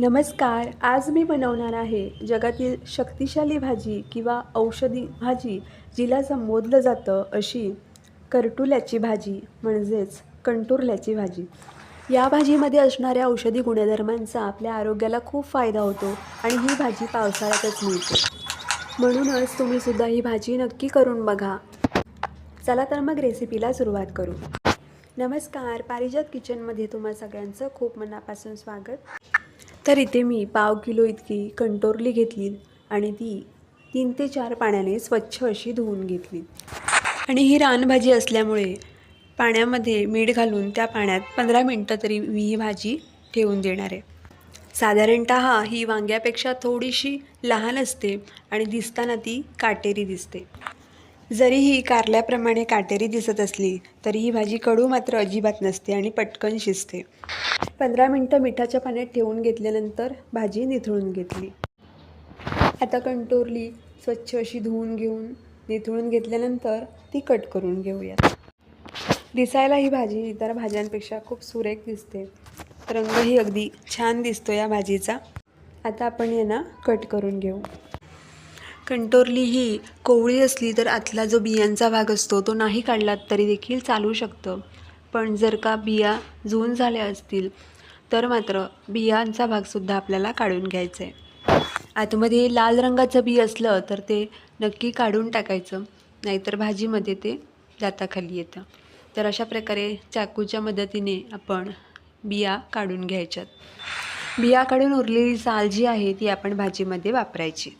नमस्कार आज मी बनवणार आहे जगातील शक्तिशाली भाजी किंवा औषधी भाजी जिला संबोधलं जातं अशी करटुल्याची भाजी म्हणजेच कंटुरल्याची भाजी. या भाजीमध्ये असणाऱ्या औषधी गुणधर्मांचा आपल्या आरोग्याला खूप फायदा होतो आणि ही भाजी पावसाळ्यातच मिळते. म्हणूनच तुम्हीसुद्धा ही भाजी नक्की करून बघा. चला तर मग रेसिपीला सुरुवात करू. नमस्कार पारिजात किचनमध्ये तुम्हा सगळ्यांचं खूप मनापासून स्वागत. तर इथे मी पाव किलो इतकी कंटोरली घेतली आणि ती तीन ते चार पाण्याने स्वच्छ अशी धुवून घेतली. आणि ही रानभाजी असल्यामुळे पाण्यामध्ये मीठ घालून त्या पाण्यात पंधरा मिनटं तरी मी ही भाजी ठेवून देणार आहे. साधारणत ही वांग्यापेक्षा थोडीशी लहान असते आणि दिसताना ती काटेरी दिसते. जरी ही कारल्याप्रमाणे काटेरी दिसत असली तरी ही भाजी कडू मात्र अजिबात नसते आणि पटकन शिजते. पंधरा मिनटं मिठाच्या पाण्यात ठेवून घेतल्यानंतर भाजी निथळून घेतली. आता कंटोरली स्वच्छ अशी धुवून घेऊन निथळून घेतल्यानंतर ती कट करून घेऊयात. दिसायला ही भाजी इतर भाज्यांपेक्षा खूप सुरेख दिसते. रंगही अगदी छान दिसतो या भाजीचा. आता आपण यांना कट करून घेऊ. कंटोरली ही कोवळी असली तर आतला जो बियांचा भाग असतो तो नाही काढलात तरी देखील चालू शकतं. पण जर का बिया जून झाल्या असतील तर मात्र बियांचा भागसुद्धा आपल्याला काढून घ्यायचा आहे आतमध्ये लाल रंगाचं बी असलं तर ते नक्की काढून टाकायचं नाहीतर भाजीमध्ये ते दाताखाली येतं. तर अशा प्रकारे चाकूच्या मदतीने आपण बिया काढून घ्यायच्यात. बिया काढून उरलेली साल जी आहे ती आपण भाजीमध्ये वापरायची.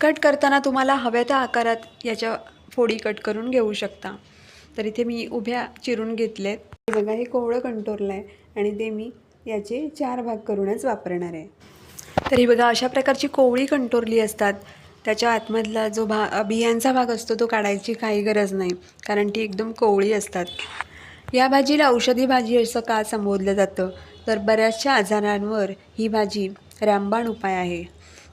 कट करताना तुम्हाला हव्या त्या आकारात याच्या फोडी कट करून घेऊ शकता. तर इथे मी उभ्या चिरून घेतलेत बघा हे कोवळं कंटोरलं आहे आणि ते मी याचे चार भाग करूनच वापरणार आहे. तर ही बघा अशा प्रकारची कोवळी कंटोरली असतात. त्याच्या आतमधला जो भा बियांचा भाग असतो तो काढायची काही गरज नाही कारण ती एकदम कोवळी असतात. या भाजीला औषधी भाजी असं का संबोधलं जातं? तर बऱ्याचशा आजारांवर ही भाजी रामबाण उपाय आहे.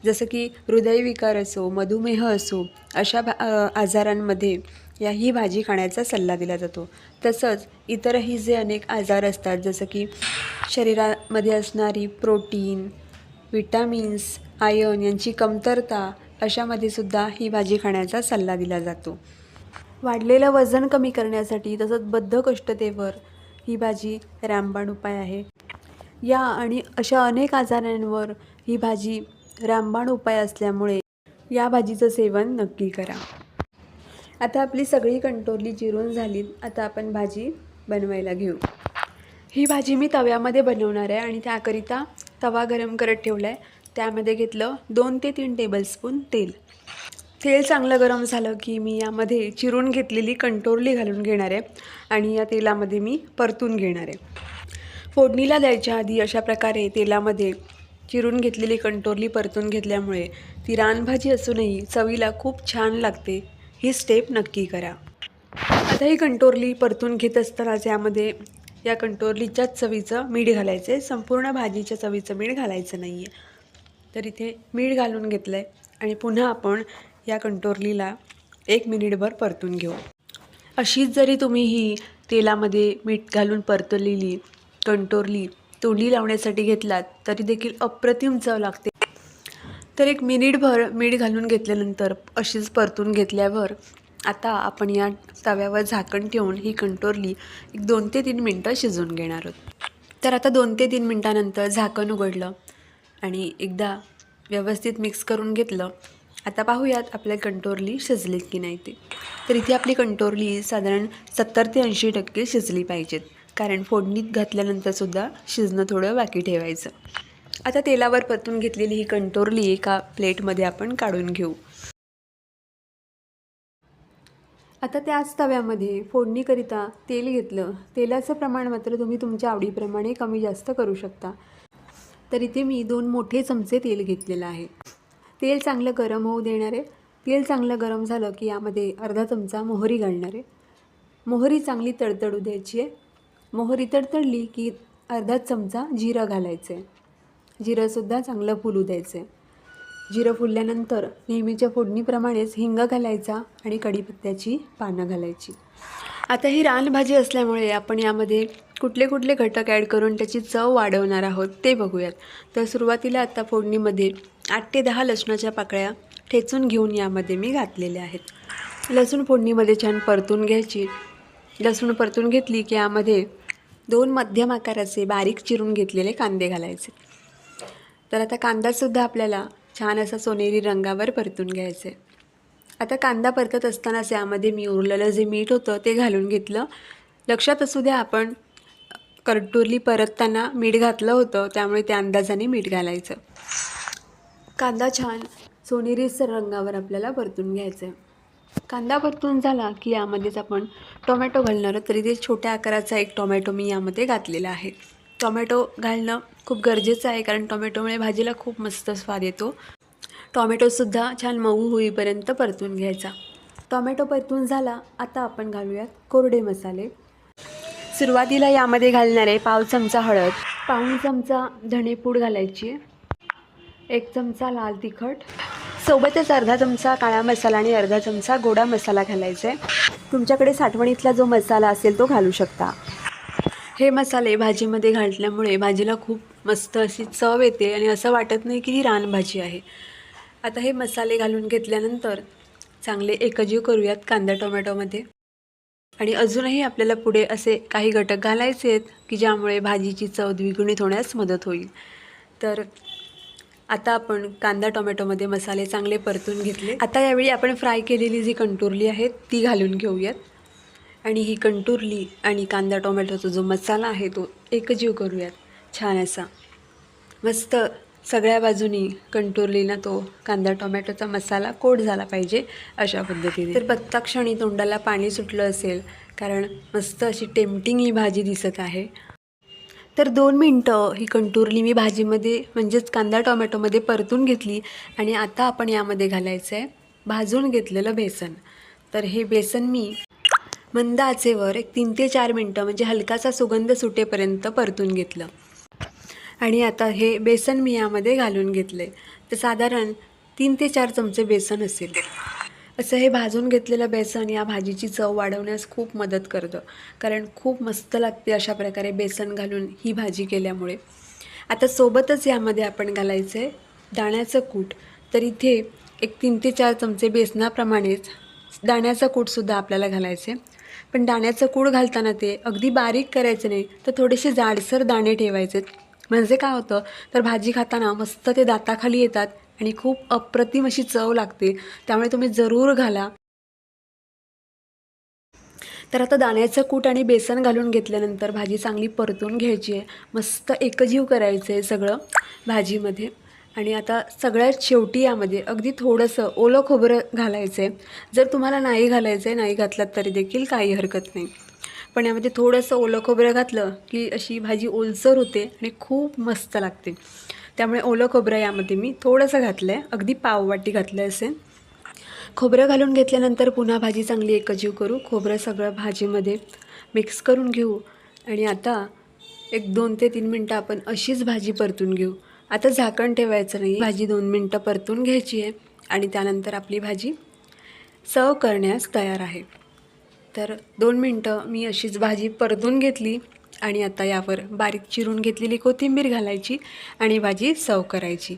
जसं की हृदयविकार असो मधुमेह असो अशा भा आजारांमध्ये या ही भाजी खाण्याचा सल्ला दिला जातो. तसंच इतरही जे अनेक आजार असतात जसं की शरीरामध्ये असणारी प्रोटीन विटामिन्स आयर्न यांची कमतरता अशामध्ये सुद्धा ही भाजी खाण्याचा सल्ला दिला जातो. वाढलेलं वजन कमी करण्यासाठी तसंच बद्धकष्टतेवर ही भाजी रामबाण उपाय आहे. या आणि अशा अनेक आजारांवर ही भाजी रामबाण उपाय असल्यामुळे या भाजीचं सेवन नक्की करा. आता आपली सगळी कंटोरली चिरून झाली आता आपण भाजी बनवायला घेऊ. ही भाजी मी तव्यामध्ये बनवणार आहे आणि त्याकरिता तवा गरम करत ठेवला आहे त्यामध्ये घेतलं दोन ते तीन टेबलस्पून तेल. तेल चांगलं गरम झालं की मी यामध्ये चिरून घेतलेली कंटोरली घालून घेणार आहे आणि या तेलामध्ये मी परतून घेणार आहे. फोडणीला द्यायच्या आधी अशा प्रकारे तेलामध्ये चिरून घेतलेली कंटोरली परतून घेतल्यामुळे ती रानभाजी असूनही चवीला खूप छान लागते. ही स्टेप नक्की करा. आता ही कंटोरली परतून घेत असतानाच यामध्ये या कंटोरलीच्याच चवीचं मीठ घालायचं आहे संपूर्ण भाजीच्या चवीचं मीठ घालायचं नाही आहे तर इथे मीठ घालून घेतलं आहे आणि पुन्हा आपण या कंटोरलीला एक मिनिटभर परतून घेऊ. अशीच जरी तुम्ही ही तेलामध्ये मीठ घालून परतलेली कंटोरली तोंडी लावण्यासाठी घेतलात तरी देखील अप्रतिम चव लागते. तर एक मिनिटभर मीठ घालून घेतल्यानंतर अशीच परतून घेतल्यावर आता आपण या तव्यावर झाकण ठेवून ही कंटोरली एक दोन ते तीन मिनटं शिजवून घेणार आहोत. तर आता दोन ते तीन मिनटानंतर झाकण उघडलं आणि एकदा व्यवस्थित मिक्स करून घेतलं. आता पाहूयात आपल्या कंटोरली शिजली की नाही ते. तर इथे आपली कंटोरली साधारण सत्तर ते ऐंशी टक्के शिजली पाहिजेत. कारण फोडणीत घातल्यानंतरसुद्धा शिजणं थोडं बाकी ठेवायचं. आता तेलावर परतून घेतलेली ही कंटोरली एका प्लेटमध्ये आपण काढून घेऊ. आता त्याच तव्यामध्ये फोडणीकरिता तेल घेतलं. तेलाचं प्रमाण मात्र तुम्ही तुमच्या आवडीप्रमाणे कमी जास्त करू शकता. तर इथे मी दोन मोठे चमचे तेल घेतलेलं आहे. तेल चांगलं गरम होऊ देणार. आहे तेल चांगलं गरम झालं की यामध्ये अर्धा चमचा मोहरी घालणार. आहे मोहरी चांगली तडतडू द्यायची आहे. मोहरी तडतडली की अर्धा चमचा जिरं घालायचं. आहे जिरंसुद्धा चांगलं फुलू द्यायचं. आहे जिरं फुलल्यानंतर नेहमीच्या फोडणीप्रमाणेच हिंग घालायचा आणि कढीपत्त्याची पानं घालायची. आता ही रानभाजी असल्यामुळे आपण यामध्ये कुठले कुठले घटक ॲड करून त्याची चव वाढवणार आहोत ते बघूयात. तर सुरुवातीला आता फोडणीमध्ये आठ ते दहा लसणाच्या पाकळ्या ठेचून घेऊन यामध्ये मी घातलेल्या आहेत. लसूण फोडणीमध्ये छान परतून घ्यायची. लसूण परतून घेतली की यामध्ये दोन मध्यम आकाराचे बारीक चिरून घेतलेले कांदे घालायचे. तर आता कांदासुद्धा आपल्याला छान असा सोनेरी रंगावर परतून घ्यायचं. आहे आता कांदा परतत असतानाच यामध्ये मी उरलेलं जे मीठ होतं ते घालून घेतलं. लक्षात असू द्या आपण करटुरली परतताना मीठ घातलं होतं त्यामुळे त्या अंदाजाने मीठ घालायचं. कांदा छान सोनेरीसर रंगावर आपल्याला परतून घ्यायचं. आहे कांदा परतून झाला की यामध्येच आपण टोमॅटो घालणार तरी ते छोट्या आकाराचा एक टोमॅटो मी यामध्ये घातलेला आहे. टोमॅटो घालणं खूप गरजेचं आहे कारण टोमॅटोमुळे भाजीला खूप मस्त स्वाद येतो. टोमॅटोसुद्धा छान मऊ होईपर्यंत परतून घ्यायचा. टोमॅटो परतून झाला आता आपण घालूयात कोरडे मसाले. सुरुवातीला यामध्ये घालणार आहे पाव चमचा हळद पाऊण चमचा धणेपूड घालायची एक चमचा लाल तिखट सोबतच अर्धा चमचा काळा मसाला आणि अर्धा चमचा गोडा मसाला घालायचा. आहे तुमच्याकडे साठवणीतला जो मसाला असेल तो घालू शकता. हे मसाले भाजीमध्ये घातल्यामुळे भाजीला खूप मस्त अशी चव येते आणि असं वाटत नाही की ही रानभाजी आहे. आता हे मसाले घालून घेतल्यानंतर चांगले एकजीव करूयात कांदा टोमॅटोमध्ये. आणि अजूनही आपल्याला पुढे असे काही घटक घालायचे आहेत की ज्यामुळे भाजीची चव द्विगुणित होण्यास मदत होईल. तर आता आपण कांदा टोमॅटोमध्ये मसाले चांगले परतून घेतले. आता यावेळी आपण फ्राय केलेली जी कंटुरली आहे ती घालून घेऊयात. आणि ही कंटुरली आणि कांदा टोमॅटोचा जो मसाला आहे तो एकजीव करूयात. छान असा. मस्त सगळ्या बाजूनी कंटुरलीना तो कांदा टोमॅटोचा मसाला कोट झाला पाहिजे अशा पद्धतीने. तर बघता क्षणी तोंडाला पाणी सुटलं असेल कारण मस्त अशी टेम्पटिंग ही भाजी दिसत आहे. तर दोन मिनटं ही कंटुरली मी भाजीमध्ये म्हणजेच कांदा टोमॅटोमध्ये परतून घेतली आणि आता आपण यामध्ये घालायचं आहे भाजून घेतलेलं बेसन. तर हे बेसन मी मंद आचेवर एक तीन ते चार मिनटं म्हणजे हलकासा सुगंध सुटेपर्यंत परतून घेतलं. आणि आता हे बेसन मी यामध्ये घालून घेतलं आहे तर साधारण तीन ते चार चमचे बेसन असेल. असं हे भाजून घेतलेलं बेसन या भाजीची चव वाढवण्यास खूप मदत करतं. कारण खूप मस्त लागते अशा प्रकारे बेसन घालून ही भाजी केल्यामुळे. आता सोबतच यामध्ये आपण घालायचं आहे दाण्याचं कूट. तर इथे एक तीन ते चार चमचे बेसनाप्रमाणेच दाण्याचं कूटसुद्धा आपल्याला घालायचं. आहे पण दाण्याचं कूट घालताना ते अगदी बारीक करायचं नाही तर थोडेसे जाडसर दाणे ठेवायचे. म्हणजे काय होतं तर भाजी खाताना मस्त ते दाताखाली येतात आणि खूप अप्रतिम अशी चव लागते. त्यामुळे तुम्ही जरूर घाला. तर आता दाण्याचं कूट आणि बेसन घालून घेतल्यानंतर भाजी चांगली परतून घ्यायची आहे. मस्त एकजीव करायचं आहे सगळं भाजीमध्ये. आणि आता सगळ्यात शेवटी यामध्ये अगदी थोडंसं ओलं खोबरं घालायचं आहे जर तुम्हाला नाही घालायचं आहे नाही घातलात तरी देखील काही हरकत नाही. पण यामध्ये थोडंसं ओलं खोबरं घातलं की अशी भाजी ओलसर होते आणि खूप मस्त लागते. त्यामुळे ओलं खोबरं यामध्ये मी थोडंसं घातलं आहे अगदी पाववाटी घातलं असेल खोबरं घालून घेतल्यानंतर पुन्हा भाजी चांगली एकजीव करू. खोबरं सगळं भाजीमध्ये मिक्स करून घेऊ. आणि आता एक दोन ते तीन मिनटं आपण अशीच भाजी परतून घेऊ. आता झाकण ठेवायचं नाही. भाजी दोन मिनटं परतून घ्यायची आहे. आणि त्यानंतर आपली भाजी सर्व करण्यास तयार आहे. तर दोन मिनटं मी अशीच भाजी परतून घेतली. आणि आता यावर बारीक चिरून घेतलेली कोथिंबीर घालायची आणि भाजी सर्व करायची.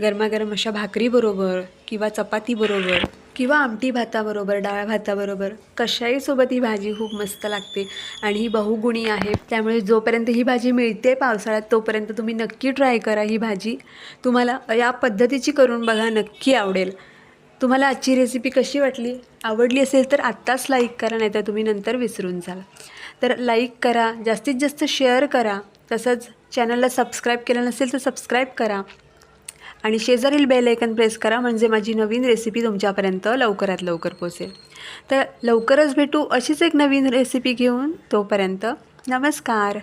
गरमागरम अशा भाकरीबरोबर किंवा चपातीबरोबर किंवा आमटी भाताबरोबर डाळ भाताबरोबर कशाहीसोबत ही भाजी खूप मस्त लागते आणि ही बहुगुणी आहे. त्यामुळे जोपर्यंत ही भाजी मिळते पावसाळ्यात तोपर्यंत तुम्ही नक्की ट्राय करा ही भाजी. तुम्हाला या पद्धतीची करून बघा नक्की आवडेल. तुम्हाला आजची रेसिपी कशी वाटली? आवडली असेल तर आत्ताच लाईक करा नाही तर तुम्ही नंतर विसरून जाल. तर लाईक करा जास्तीत जास्त शेअर करा. तसंच चॅनलला सबस्क्राईब केलं नसेल तर सबस्क्राईब करा. आणि शेजारील बेल आयकन प्रेस करा म्हणजे माझी नवीन रेसिपी तुमच्यापर्यंत लवकरात लवकर पोचेल तर लवकरच भेटू अशीच एक नवीन रेसिपी घेऊन तोपर्यंत नमस्कार.